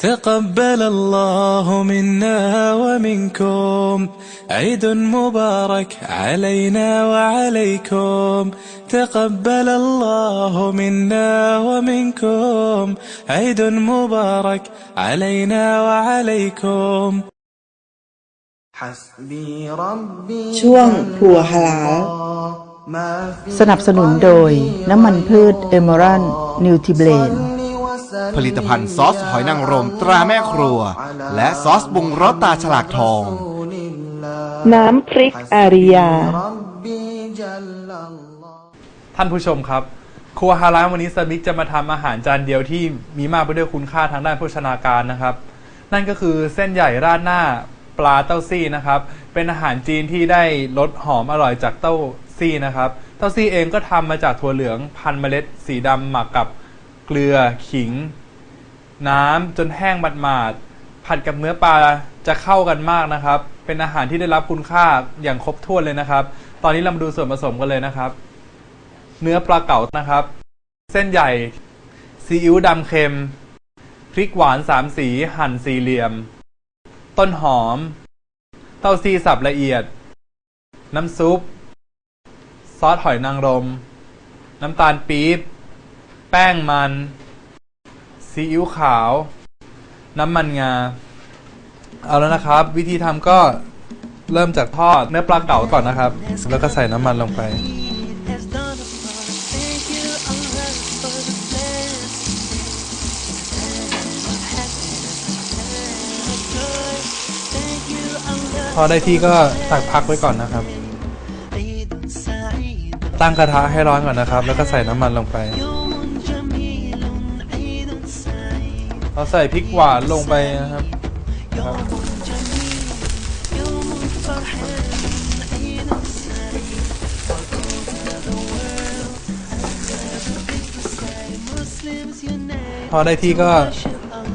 تقبل الله منا ومنكم عيد مبارك علينا وعليكم تقبل الله منا ومنكم عيد مبارك علينا وعليكم ช่วงครัวฮาลาล สนับสนุนโดยน้ำมันพืชเอเมอรันนิวทริเบลน ผลิตภัณฑ์ซอสหอยนางรมตราแม่ครัว และซอสปรุงรสตาฉลากทอง น้ำพริกอาริยา ท่านผู้ชมครับ ครัวฮาลาลวันนี้สมิกจะมาทำอาหารจานเดียวที่มีมากไปด้วยคุณค่าทางด้านโภชนาการนะครับ นั่นก็คือเส้นใหญ่ราดหน้าปลาเต้าซี่นะครับ เป็นอาหารจีนที่ได้รสหอมอร่อยจากเต้าซี่นะครับ เต้าซี่เองก็ทำมาจากถั่วเหลืองพันเมล็ด สีดำหมักกับ เกลือ ขิง น้ำจนแห้งหมาดๆผัดกับเนื้อปลาจะเข้ากันมากนะครับ เป็นอาหารที่ได้รับคุณค่าอย่างครบถ้วนเลยนะครับ ตอนนี้เรามาดูส่วนผสมกันเลยนะครับ เนื้อปลาเก๋านะครับ เส้นใหญ่ซีอิ๊วดำเค็ม พริกหวานสามสีหั่นสี่เหลี่ยม ต้นหอม เต้าซี่สับละเอียด น้ำซุป ซอสหอยนางรม น้ำตาลปี๊บ แป้งมัน ซีอิ๊วขาว น้ำมันงา เอาแล้วนะครับ วิธีทำก็เริ่มจากทอดเนื้อปลาเก๋าก่อนนะครับ แล้วก็ใส่น้ำมันลงไป พอได้ที่ก็ตักพักไว้ก่อนนะครับ ตั้งกระทะให้ร้อนก่อนนะครับ แล้วก็ใส่น้ำมันลงไป เราใส่พริกหวานลงไปนะครับพอได้ที่ก็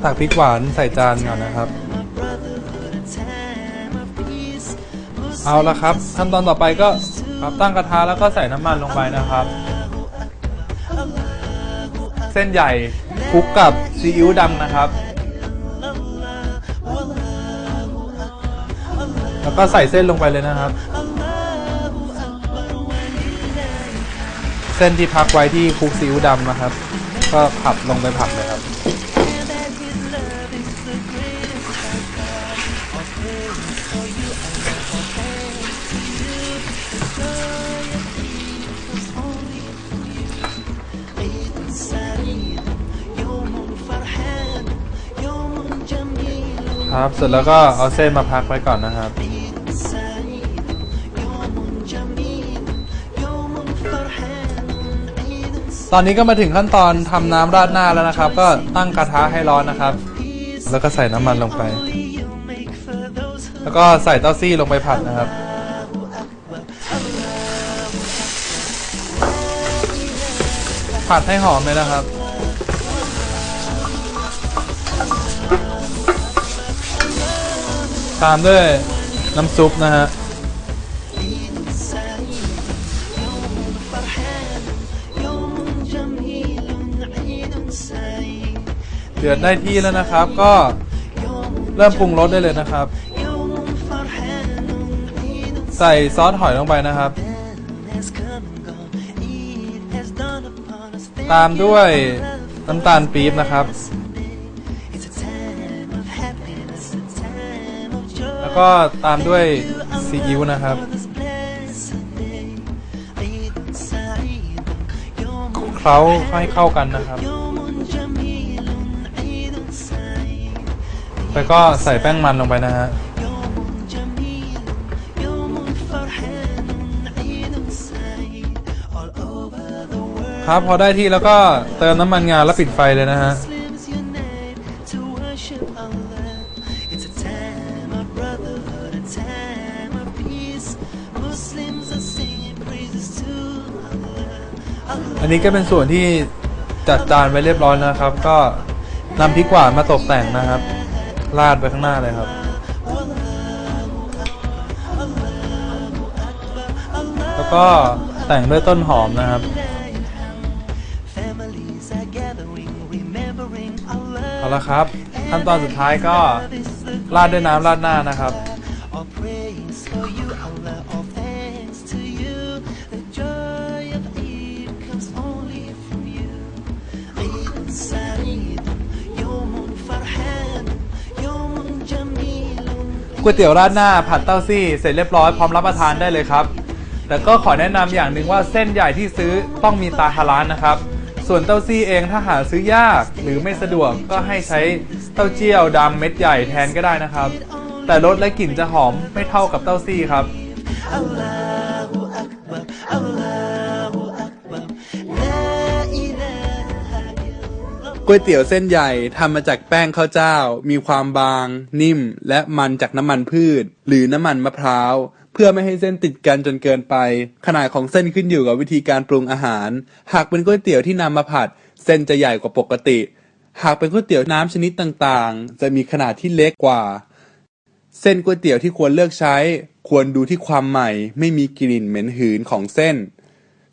ตักพริกหวานใส่จานก่อนนะครับ เอาละครับขั้นตอนต่อไปก็ครับตั้งกระทะแล้วก็ใส่น้ำมันลงไปนะครับ ส้นใหญ่คลุกกับซีอิ๊วดำนะครับ แล้วก็ใส่เส้นลงไปเลยนะครับ เส้นที่พักไว้ที่คลุกซีอิ๊วดำนะครับ ก็ผัดลงไปผัดเลยครับ ครับเสร็จแล้วก็เอาเส้นมาพักไว้ก่อนนะครับ ตอนนี้ก็มาถึงขั้นตอนทำน้ำราดหน้าแล้วนะครับ ก็ตั้งกระทะให้ร้อนนะครับ แล้วก็ใส่น้ำมันลงไป แล้วก็ใส่เต้าซี่ลงไปผัดนะครับผัดให้หอมเลยนะครับ ตามด้วยน้ำซุปนะฮะเดือดได้ที่แล้วนะครับ ก็เริ่มปรุงรสได้เลยนะครับ ใส่ซอสหอยลงไปนะครับ ตามด้วยน้ำตาลปี๊บนะครับ ก็ตามด้วยซีอิ๊วนะครับเขาให้เข้ากันนะครับ แล้วก็ใส่แป้งมันลงไปนะฮะครับพอได้ที่แล้วก็เติมน้ำมันงานแล้วปิดไฟเลยนะฮะ อันนี้ก็เป็นส่วนที่จัดจานไว้เรียบร้อยแล้วนะครับ ก็นำพริกหวานมาตกแต่งนะครับ ราดไปข้างหน้าเลยครับ แล้วก็แต่งด้วยต้นหอมนะครับเอาละครับ ขั้นตอนสุดท้ายก็ราดด้วยน้ำราดหน้านะครับ ก๋วยเตี๋ยวราดหน้าผัดเต้าซี่เสร็จเรียบร้อยพร้อมรับประทานได้เลยครับ แต่ก็ขอแนะนำอย่างหนึ่งว่าเส้นใหญ่ที่ซื้อต้องมีตาฮาลานนะครับ ส่วนเต้าซี่เองถ้าหาซื้อยากหรือไม่สะดวกก็ให้ใช้เต้าเจี้ยวดำเม็ดใหญ่แทนก็ได้นะครับ แต่รสและกลิ่นจะหอมไม่เท่ากับเต้าซี่ครับ ก๋วยเตี๋ยวเส้นใหญ่ทำมาจากแป้งข้าวเจ้า มีความบาง นิ่ม และมันจากน้ำมันพืช หรือน้ำมันมะพร้าว เพื่อไม่ให้เส้นติดกันจนเกินไป ขนาดของเส้นขึ้นอยู่กับวิธีการปรุงอาหาร หากเป็นก๋วยเตี๋ยวที่นำมาผัด เส้นจะใหญ่กว่าปกติ หากเป็นก๋วยเตี๋ยวน้ำชนิดต่างๆ จะมีขนาดที่เล็กกว่า เส้นก๋วยเตี๋ยวที่ควรเลือกใช้ ควรดูที่ความใหม่ ไม่มีกลิ่นเหม็นหืนของเส้น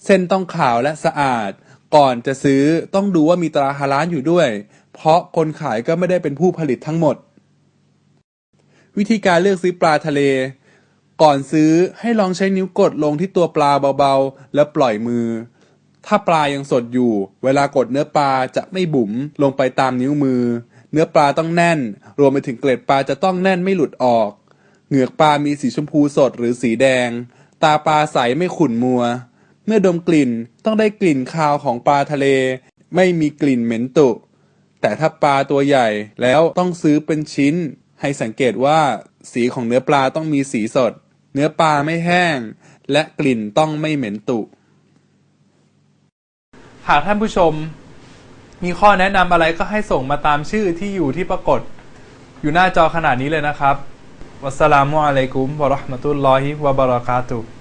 เส้นต้องขาวและสะอาด ก่อนจะซื้อต้องดูว่ามีตราฮาลาลอยู่ด้วย เพราะคนขายก็ไม่ได้เป็นผู้ผลิตทั้งหมด วิธีการเลือกซื้อปลาทะเล ก่อนซื้อให้ลองใช้นิ้วกดลงที่ตัวปลาเบาๆ แล้วปล่อยมือ ถ้าปลายังสดอยู่ เวลากดเนื้อปลาจะไม่บุ๋มลงไปตามนิ้วมือ เนื้อปลาต้องแน่น รวมไปถึงเกล็ดปลาจะต้องแน่นไม่หลุดออก เหงือกปลามีสีชมพูสดหรือสีแดง ตาปลาใสไม่ขุ่นมัว เมื่อดมกลิ่นต้องได้กลิ่นคาวของปลาทะเล ไม่มีกลิ่นเหม็นตุ แต่ถ้าปลาตัวใหญ่แล้วต้องซื้อเป็นชิ้น ให้สังเกตว่า สีของเนื้อปลาต้องมีสีสด เนื้อปลาไม่แห้ง และกลิ่นต้องไม่เหม็นตุ หากท่านผู้ชม มีข้อแนะนำอะไรก็ให้ส่งมาตามชื่อที่อยู่ที่ปรากฏ อยู่หน้าจอขนาดนี้เลยนะครับ วัสสลามุอะลัยกุมวะราะห์มะตุลลอฮิวะบะเราะกาตุ